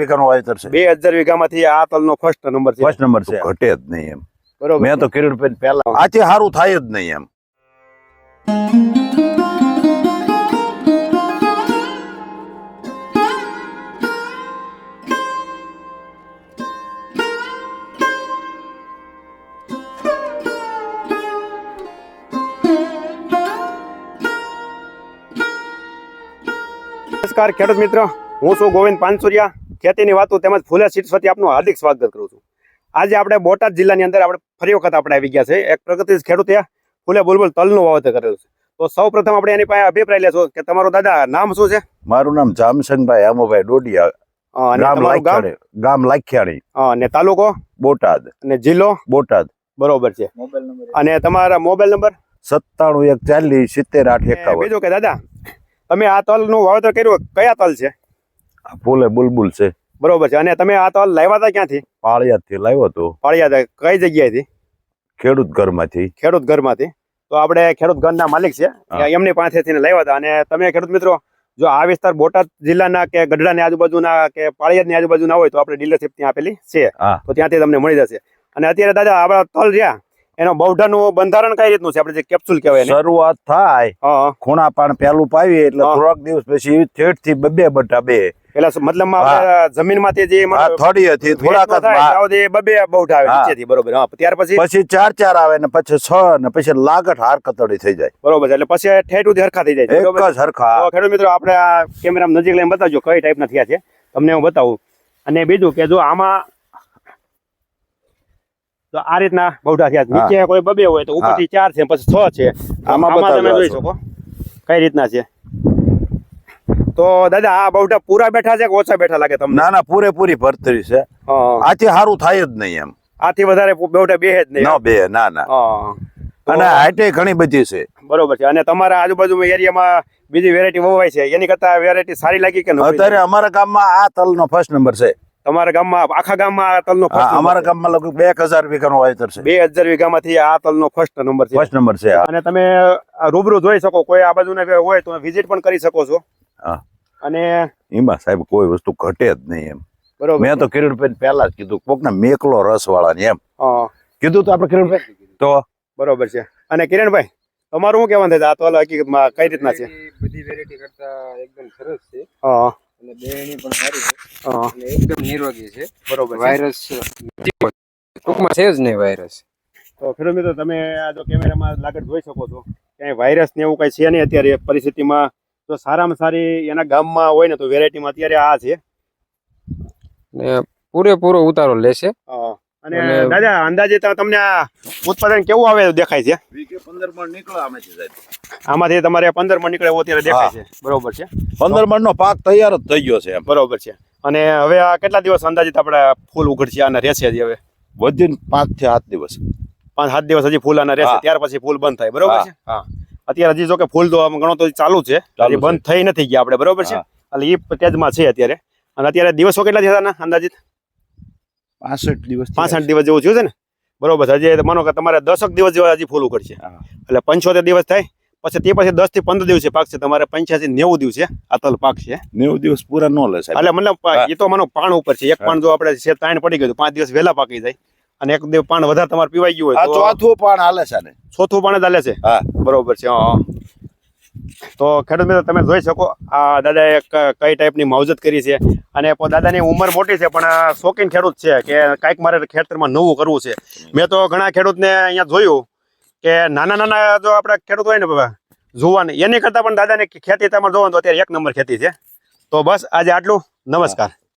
વીઘાનું વાવેતર છે. બે હજાર વીઘામાંથી આ તલનો ફર્સ્ટ નંબર છે. ફર્સ્ટ નંબર છે. ઘટે જ નહીં એમ. બરોબર. મેં તો કિરીટભાઈ પહેલા આથી સારું થાય જ નહીં એમ. નમસ્કાર ખેડૂત મિત્ર. હું છું ગોવિંદ પાનસુરિયા. ખેતીની વાતો તેમજ ફૂલે સીટ્સ વતી આપનું હાર્દિક સ્વાગત કરું છું. આજે આપણે બોટાદ જિલ્લાની અંદર આપણે ફરી વખત આપણે આવી ગયા છે. એક પ્રગતિશીલ ખેડૂતે ફૂલે બુલબુલ તલનું વાવેતર કરેલું છે. તો સૌ પ્રથમ આપણે એની પાસે અભિપ્રાય લેશો કે તમારું દાદા નામ શું છે? મારું નામ જામસંગભાઈ આમોભાઈ ડોડિયા ગામ તમારું ગામ? લાખિયાણી અને તાલુકો? બોટાદ. અને જિલ્લો? બોટાદ. બરોબર છે. અને તમારા મોબાઈલ નંબર? સત્તાણું એક ચાલીસ સિત્તેર આઠ એકાવન. બીજું કે દાદા તમે આ તલનું વાવેતર કર્યું કયા તલ છે? ફૂલે બુલબુલ છે. બરોબર છે. અને તમે આ તલ લાવ્યા હતા ક્યાંથી? પાળિયાદથી લાવ્યો હતો. પાળિયાદ કઈ જગ્યાએથી? ખેડૂત ઘરમાંથી. ખેડૂત ઘરમાંથી. તો આપણે ખેડૂત ઘરના માલિક છે એમની પાસેથી લાવ્યા હતા અને તમે ખેડૂત મિત્રો જો આ વિસ્તાર બોટાદ જિલ્લાના કે ગઢડાની આજુબાજુના કે પાળિયાદની આજુબાજુના હોય તો આપણે ડીલરશીપ ત્યાં આપેલી છે. તો ત્યાંથી તમને મળી જશે. અને અત્યારે દાદા આપણા તલ રહ્યા. એનો બૌઢાનું બંધારણ કઈ રીતનું છે? આપણે જે કેપ્સ્યુલ કહેવાય શરૂઆત થાય ખૂણા પાણ પહેલું પાવી એટલે થોડાક દિવસ પછી થેટથી બબે બટા બે. પેલા મતલબ જમીનમાંથી જે થોડી હતી થોડાક બબે બૌઢા આવે. નીચેથી બરોબર. હા ત્યાર પછી? પછી ચાર ચાર આવે ને પછી છ ને પછી લાગટ હાર કતડી થઈ જાય. બરોબર એટલે પછી ઠેઠ સુધી હરખા થઈ જાય એક જ હરખા. ખેડૂત મિત્રો આપણે આ કેમેરામાં નજીક લઈને બતાવજો કઈ ટાઈપના થયા છે. તમને હું બતાવું. અને બીજું કે જો આમાં તો આ રીતના બહુઠા થયા નીચે કોઈ બબે હોય તો ઉપરથી ચાર છે પછી છ છે. આમાં તમે જોઈ શકો. કઈ રીતના છે? તો દાદા આ બહુટા પૂરા બેઠા છે કે ઓછા બેઠા લાગે તમને? ના ના પૂરેપૂરી ભરતરી છે. આથી સારું થાય જ નહીં એમ. આથી વધારે બહુઠા બે જ નહીં ન બે ના ના. અને હાઈટે ઘણી બધી છે. બરોબર છે. અને તમારા આજુબાજુ એરિયામાં બીજી વેરાયટી વવાય છે. એની કરતા વેરાયટી સારી લાગી કે અત્યારે? અમારા ગામમાં આ તલનો ફર્સ્ટ નંબર છે. તમારા ગામમાં આખા ગામમાં આ તલનો આ first number અમારા છે. ગામમાં લગભગ બે હજાર વીઘાનું વાવેતર છે. બે હજાર વીઘામાંથી આ તલનો ફર્સ્ટ નંબર છે. ફર્સ્ટ નંબર છે આ. અને તમે આ રૂબરૂ જોઈ શકો કોઈ આ બાજુના હોય તો વિઝિટ પણ કરી શકો છો. હા. અને એમાં સાહેબ કોઈ વસ્તુ ઘટે જ નહીં એમ. બરોબર. મેં તો કિરીટભાઈ પહેલા જ કીધું કોક ને મેકલો રસ વાળા ને એમ કીધું તો આપણે કિરીટભાઈ? તો? બરોબર છે. અને કિરણભાઈ તમારું શું કહેવાનું થાય આ તલ હકીકતમાં કઈ રીતના છે? બધી વેરાયટી કરતા એકદમ સરસ છે. હા, અને બેણી પણ સારી છે. અને એકદમ નિરોગી છે. બરોબર વાયરસ ટૂંકમાં છે જ નહીં વાયરસ. તો ખેડૂત મિત્રો તમે આ જો કેમેરામાં લાગત જોઈ શકો છો ક્યાંય વાયરસ ને એવું કઈ છે નહીં અત્યારે પરિસ્થિતિમાં. જો સારામાં સારી એના ગામમાં હોય ને તો વેરાયટીમાં અત્યારે આ છે. ને પૂરેપૂરો ઉતારો લેશે. અને દાદા અંદાજે તો તમને આ ઉત્પાદન કેવું આવે દેખાય છે? પંદર મણ નીકળે આમાંથી સાહેબ. આમાંથી તમારે પંદર મણ નીકળે એવું અત્યારે દેખાય છે. બરોબર છે? પંદર મણ નો પાક તૈયાર જ થઈ ગયો છે બરોબર છે. અને હવે આ કેટલા દિવસ અંદાજિત આપણે ફૂલ ઉઘડશે? અને રહેશે હજી હવે? વધીને પાંચથી સાત દિવસ. પાંચ સાત દિવસ હજી ફૂલ આના રહેશે. ત્યાર પછી ફૂલ બંધ થાય. બરોબર છે? હા અત્યારે હજી જો કે ફૂલ તો ઘણો તો ચાલુ છે. હજી બંધ થઈ નથી ગયા આપણે. બરોબર છે. એટલે એ તેજમાં છે અત્યારે. અને અત્યારે દિવસો કેટલા થયા અંદાજિત? પાસઠ દિવસ પાસઠ દિવસ જેવું થયું છે ને? બરોબર છે. હજી માનો કે તમારે દસક દિવસ જેવા હજી ફૂલ ઉઘડશે એટલે પંચોતેર દિવસ થાય પછી તે પછી દસથી પંદર દિવસે પાકશે તમારે પંચ્યાસી નેવું દિવસે આ તલ પાકશે નેવું દિવસ પૂરા ન લેશે એટલે મતલબ એ તો માનો પાણ ઉપર છે. એક. પાણ જો આપણે છે તાણ પડી ગયું પાંચ દિવસ વહેલા પાકી જાય. અને એક દિવસ પાણ વધારે તમારે પીવાઈ ગયું હોય ચોથું પાણ હાલે છે ચોથું પાણ જ હાલે છે? હા. બરોબર છે હા. તો ખેડૂત મિત્રો, તમે જોઈ શકો, આ દાદાએ કઈ ટાઈપની માવજત કરી છે અને દાદાની ઉંમર મોટી છે, પણ શોખીન ખેડૂત છે કે કાંઈક મારે ખેતરમાં નવું કરવું છે. મેં તો ઘણા ખેડૂતને અહીંયા જોયું કે નાના નાના જો આપણે ખેડૂત હોય ને બાબા, જોવાને. એની કરતાં પણ દાદાની ખેતી તમારે જોવાનું તો અત્યારે એક નંબર ખેતી છે. તો બસ આજે આટલું. નમસ્કાર.